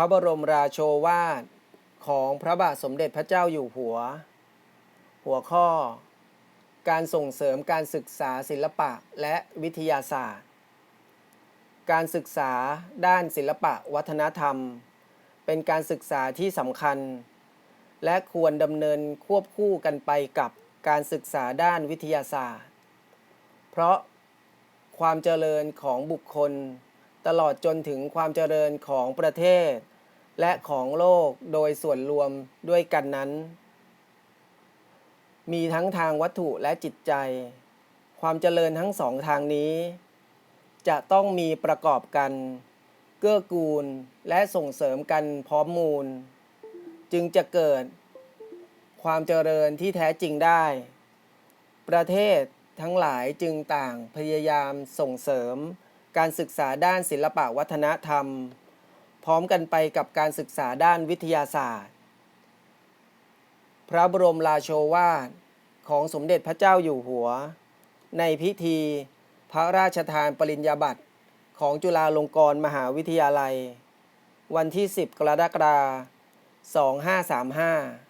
ระบรมราโชวาทของพระบาทสมเด็จพระเจ้าอยู่หัว หัวข้อ การส่งเสริมการศึกษาศิลปะและวิทยาศาสตร์ การศึกษาด้านศิลปะวัฒนธรรม เป็นการศึกษาที่สำคัญ และควรดำเนินควบคู่กันไปกับการศึกษาด้านวิทยาศาสตร์ เพราะความเจริญของบุคคล ตลอดจนถึงความเจริญของประเทศ และของโลกโดยส่วนรวมด้วยกันนั้น มีทั้งทางวัตถุและจิตใจ ความเจริญทั้งสองทางนี้ จะต้องมีประกอบกัน เกื้อกูลและส่งเสริมกันพร้อมมูล จึงจะเกิด ความเจริญที่แท้จริงได้ ประเทศทั้งหลายจึงต่างพยายามส่งเสริมการศึกษาด้านศิลปะวัฒนธรรม ร้อมกันไปกับการศึกษาด้านวิทยาศาสตร์ พระบรมราโชวาทของสมเด็จพระเจ้าอยู่หัว ในพิธีพระราชทานปริญญาบัตรของจุฬาลงกรณ์มหาวิทยาลัย วันที่ 10 กรกฎาคม2535